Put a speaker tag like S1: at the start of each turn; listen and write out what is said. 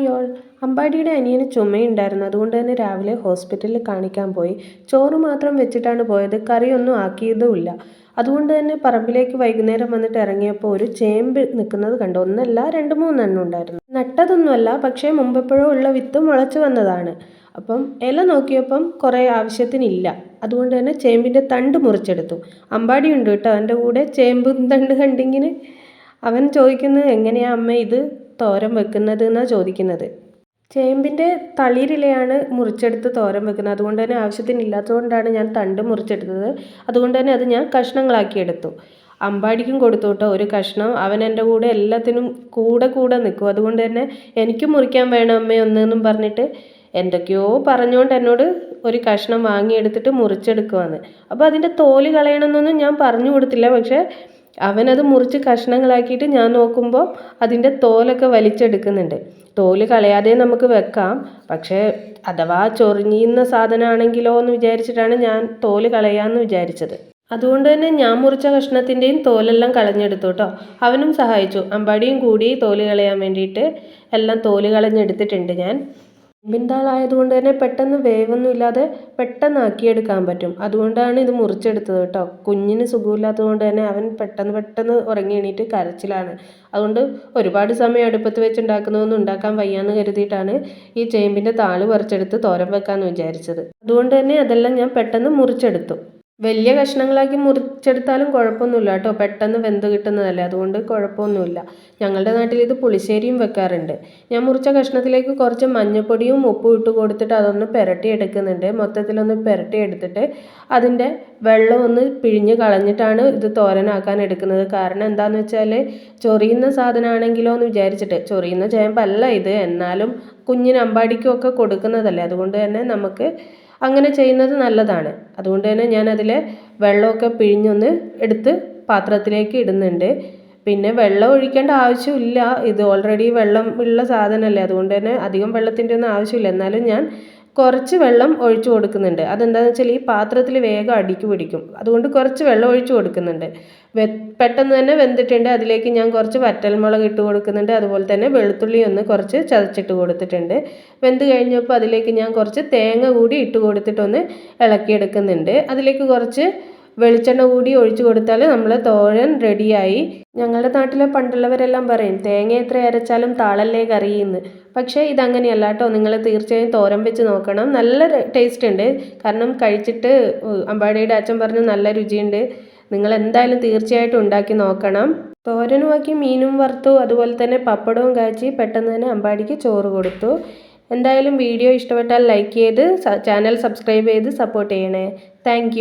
S1: Hi all അമ്പാടിയുടെ അനിയന് ചുമയുണ്ടായിരുന്നു. അതുകൊണ്ട് തന്നെ രാവിലെ ഹോസ്പിറ്റലിൽ കാണിക്കാൻ പോയി. ചോറ് മാത്രം വെച്ചിട്ടാണ് പോയത്. കറിയൊന്നും ആക്കിയതുമില്ല. അതുകൊണ്ട് തന്നെ പറമ്പിലേക്ക് വൈകുന്നേരം വന്നിട്ട് ഇറങ്ങിയപ്പോൾ ഒരു ചേമ്പ് നിൽക്കുന്നത് കണ്ടു. ഒന്നല്ല രണ്ട് മൂന്നെണ്ണം ഉണ്ടായിരുന്നു. നട്ടതൊന്നുമല്ല പക്ഷേ മുമ്പെപ്പോഴോ ഉള്ള വിത്ത് മുളച്ചു വന്നതാണ്. അപ്പം ഇല നോക്കിയപ്പം കുറേ ആവശ്യത്തിനില്ല. അതുകൊണ്ട് തന്നെ ചേമ്പിന്റെ തണ്ട് മുറിച്ചെടുത്തു. അമ്പാടി ഉണ്ട് കേട്ടോ. അവന്റെ കൂടെ ചേമ്പും തണ്ട് കണ്ടിങ്ങനെ അവൻ ചോദിക്കുന്നത് എങ്ങനെയാ അമ്മ ഇത് തോരൻ വെക്കുന്നത് എന്നാണ് ചോദിക്കുന്നത്? ചേമ്പിന്റെ തളിരിലയാണ് മുറിച്ചെടുത്ത് തോരൻ വെക്കുന്നത്. അതുകൊണ്ട് തന്നെ ആവശ്യത്തിനില്ലാത്തതുകൊണ്ടാണ് ഞാൻ തണ്ട് മുറിച്ചെടുത്തത്. അതുകൊണ്ട് തന്നെ അത് ഞാൻ കഷ്ണങ്ങളാക്കി എടുത്തു. അമ്പാടിക്കും കൊടുത്തു കേട്ടോ ഒരു കഷ്ണം. അവൻ എന്റെ കൂടെ എല്ലാത്തിനും കൂടെ കൂടെ നിൽക്കും. അതുകൊണ്ട് തന്നെ എനിക്ക് മുറിക്കാൻ വേണം അമ്മേ ഒന്നെന്നും പറഞ്ഞിട്ട് എന്തൊക്കെയോ പറഞ്ഞുകൊണ്ട് എന്നോട് ഒരു കഷ്ണം വാങ്ങിയെടുത്തിട്ട് മുറിച്ചെടുക്കുവാന്ന്. അപ്പോൾ അതിന്റെ തോൽ കളയണമെന്നൊന്നും ഞാൻ പറഞ്ഞു കൊടുത്തില്ല. പക്ഷേ അവനത് മുറിച്ച് കഷ്ണങ്ങളാക്കിയിട്ട് ഞാൻ നോക്കുമ്പോൾ അതിന്റെ തോലൊക്കെ വലിച്ചെടുക്കുന്നുണ്ട്. തോൽ കളയാതെ നമുക്ക് വെക്കാം. പക്ഷേ അഥവാ ചൊറിഞ്ഞുന്ന സാധനമാണെങ്കിലോ എന്ന് വിചാരിച്ചിട്ടാണ് ഞാൻ തോൽ കളയാമെന്ന് വിചാരിച്ചത്. അതുകൊണ്ട് തന്നെ ഞാൻ മുറിച്ച കഷ്ണത്തിന്റെയും തോലെല്ലാം കളഞ്ഞെടുത്തു കേട്ടോ. അവനും സഹായിച്ചു. അമ്പാടിയും കൂടി തോൽ കളയാൻ വേണ്ടിയിട്ട് എല്ലാം തോൽ കളഞ്ഞെടുത്തിട്ടുണ്ട് ഞാൻ. ബിന്ദാളായതുകൊണ്ട് തന്നെ പെട്ടെന്ന് വേവൊന്നും ഇല്ലാതെ പെട്ടെന്ന് ആക്കിയെടുക്കാൻ പറ്റും. അതുകൊണ്ടാണ് ഇത് മുറിച്ചെടുത്തത് കേട്ടോ. കുഞ്ഞിന് സുഖമില്ലാത്തത് കൊണ്ട് തന്നെ അവൻ പെട്ടെന്ന് പെട്ടെന്ന് ഉറങ്ങി എണീറ്റ് കരച്ചിലാണ്. അതുകൊണ്ട് ഒരുപാട് സമയം അടുപ്പത്ത് വെച്ച് ഉണ്ടാക്കുന്നതൊന്നും ഉണ്ടാക്കാൻ വയ്യാന്ന് കരുതിയിട്ടാണ് ഈ ചേമ്പിന്റെ താൾ പറിച്ചെടുത്ത് തോരൻ വെക്കാമെന്ന് വിചാരിച്ചത്. അതുകൊണ്ട് തന്നെ അതെല്ലാം ഞാൻ പെട്ടെന്ന് മുറിച്ചെടുത്തു. വലിയ കഷ്ണങ്ങളാക്കി മുറിച്ചെടുത്താലും കുഴപ്പമൊന്നുമില്ല കേട്ടോ. പെട്ടെന്ന് വെന്ത് കിട്ടുന്നതല്ലേ. അതുകൊണ്ട് കുഴപ്പമൊന്നുമില്ല. ഞങ്ങളുടെ നാട്ടിൽ ഇത് പുളിശ്ശേരിയും വെക്കാറുണ്ട്. ഞാൻ മുറിച്ച കഷ്ണത്തിലേക്ക് കുറച്ച് മഞ്ഞൾപ്പൊടിയും ഉപ്പും ഇട്ട് കൊടുത്തിട്ട് അതൊന്ന് പുരട്ടി എടുക്കുന്നുണ്ട് മൊത്തത്തിലൊന്ന് പുരട്ടി എടുത്തിട്ട് അതിന്റെ വെള്ളം ഒന്ന് പിഴിഞ്ഞ് കളഞ്ഞിട്ടാണ് ഇത് തോരനാക്കാൻ എടുക്കുന്നത്. കാരണം എന്താണെന്ന് വെച്ചാൽ ചൊറിയുന്ന സാധനമാണെങ്കിലോ എന്ന് വിചാരിച്ചിട്ട്. ചൊറിയുന്ന ചേമ്പല്ല ഇത്. എന്നാലും കുഞ്ഞിന് ഒക്കെ കൊടുക്കുന്നതല്ലേ. അതുകൊണ്ട് തന്നെ നമുക്ക് അങ്ങനെ ചെയ്യുന്നത് നല്ലതാണ്. അതുകൊണ്ട് തന്നെ ഞാൻ അതിലെ വെള്ളമൊക്കെ പിഴിഞ്ഞൊന്ന് എടുത്ത് പാത്രത്തിലേക്ക് ഇടുന്നുണ്ട്. പിന്നെ വെള്ളം ഒഴിക്കേണ്ട ആവശ്യമില്ല. ഇത് ഓൾറെഡി വെള്ളം ഉള്ള സാധനമല്ലേ. അതുകൊണ്ട് തന്നെ അധികം വെള്ളത്തിന്റെ ഒന്നും ആവശ്യമില്ല. എന്നാലും ഞാൻ കുറച്ച് വെള്ളം ഒഴിച്ചു കൊടുക്കുന്നുണ്ട്. അതെന്താണെന്ന് വെച്ചാൽ ഈ പാത്രത്തിൽ വേഗം അടിക്ക് പിടിക്കും. അതുകൊണ്ട് കുറച്ച് വെള്ളം ഒഴിച്ചു കൊടുക്കുന്നുണ്ട്. വെ പെട്ടെന്ന് തന്നെ വെന്തിട്ടുണ്ട്. അതിലേക്ക് ഞാൻ കുറച്ച് വറ്റൽമുളക് ഇട്ട് കൊടുക്കുന്നുണ്ട്. അതുപോലെ തന്നെ വെളുത്തുള്ളി ഒന്ന് കുറച്ച് ചതച്ചിട്ട് കൊടുത്തിട്ടുണ്ട്. വെന്ത് കഴിഞ്ഞപ്പോൾ അതിലേക്ക് ഞാൻ കുറച്ച് തേങ്ങ കൂടി ഇട്ട് കൊടുത്തിട്ടൊന്ന് ഇളക്കിയെടുക്കുന്നുണ്ട്. അതിലേക്ക് കുറച്ച് വെളിച്ചെണ്ണ കൂടി ഒഴിച്ചു കൊടുത്താൽ നമ്മൾ തോരൻ റെഡിയായി. ഞങ്ങളുടെ നാട്ടിലെ പണ്ടുള്ളവരെല്ലാം പറയും തേങ്ങ എത്ര അരച്ചാലും താളല്ലേ കറിയെന്ന്. പക്ഷേ ഇതങ്ങനെയല്ല കേട്ടോ. നിങ്ങൾ തീർച്ചയായും തോരൻ വെച്ച് നോക്കണം. നല്ല ടേസ്റ്റ് ഉണ്ട്. കാരണം കഴിച്ചിട്ട് അമ്പാടിയുടെ അച്ഛൻ പറഞ്ഞു നല്ല രുചിയുണ്ട്. നിങ്ങൾ എന്തായാലും തീർച്ചയായിട്ടും ഉണ്ടാക്കി നോക്കണം. തോരനുമാക്കി മീനും വറുത്തു അതുപോലെ തന്നെ പപ്പടവും കാച്ചി പെട്ടെന്ന് തന്നെ അമ്പാടിക്ക് ചോറ് കൊടുത്തു. എന്തായാലും വീഡിയോ ഇഷ്ടപ്പെട്ടാൽ ലൈക്ക് ചെയ്ത് ചാനൽ സബ്സ്ക്രൈബ് ചെയ്ത് സപ്പോർട്ട് ചെയ്യണേ. താങ്ക്